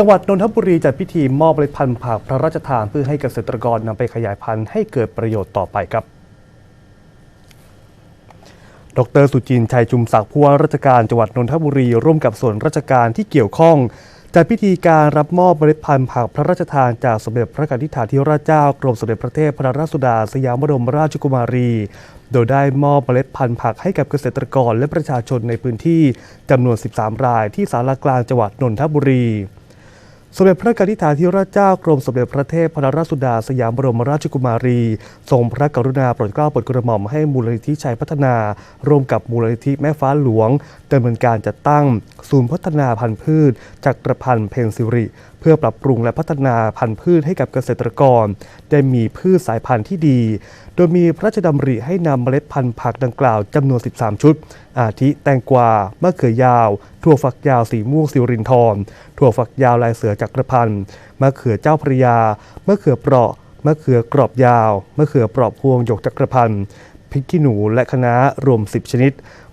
จังหวัดนนทบุรีจัดพิธีมอบเมล็ดพันธุ์ผักพระราชทานเพื่อให้เกษตรกรนำไปขยายพันธุ์ให้เกิดประโยชน์ต่อไปครับ ดรสุจินชัยจุมศักดิ์ผู้ว่าราชการจังหวัดนนทบุรี ร่วมกับส่วนราชการที่เกี่ยวข้องจัดพิธีการรับมอบเมล็ดพันธุ์ผักพระราชทานจากสมเด็จพระกนิษฐาธิราชเจ้ากรมสมเด็จพระเทพพระราชสุดาสยามบรมราชกุมารี โดยได้มอบเมล็ดพันธุ์ผักให้กับเกษตรกรและประชาชนในพื้นที่จำนวน 13 รายที่ศาลากลางจังหวัดนนทบุรี สมเด็จพระกนิษฐาธิราชเจ้ากรมสมเด็จพระเทพพระราชสุดาสยามบรมราชกุมารี ทรงพระกรุณาโปรดเกล้าโปรดกระหม่อมให้มูลนิธิชัยพัฒนา ร่วมกับมูลนิธิแม่ฟ้าหลวงดำเนินการจัดตั้ง ศูนย์พัฒนาพันธุ์พืชจักรพันธ์เพนซิริ เพื่อปรับปรุงและพัฒนาพันธุ์พืชให้กับเกษตรกร ได้มีพืชสายพันธุ์ที่ดี โดยมีพระราชดำริให้นำเมล็ดพันธุ์ผักดังกล่าวจำนวน 13 ชุด อาทิแตงกวามะเขือยาว ถั่วฝักยาวสีม่วงสิรินทรถั่วฝักยาวลายเสือจักรพันธ์มะเขือเจ้าพระยามะเขือเปราะมะเขือกรอบยาวมะเขือเปราะพวงหยกจักรพันธ์พริกขี้หนูและคณะรวม 10 ชนิด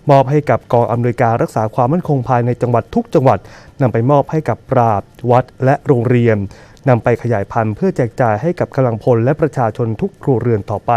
มอบให้กับกองอำนวยการรักษาความมั่นคงภายในจังหวัดทุกจังหวัดนำไปมอบให้กับปราบวัดและโรงเรียนนำไปขยายพันธุ์เพื่อแจกจ่ายให้กับกำลังพลและประชาชนทุกครัวเรือนต่อไป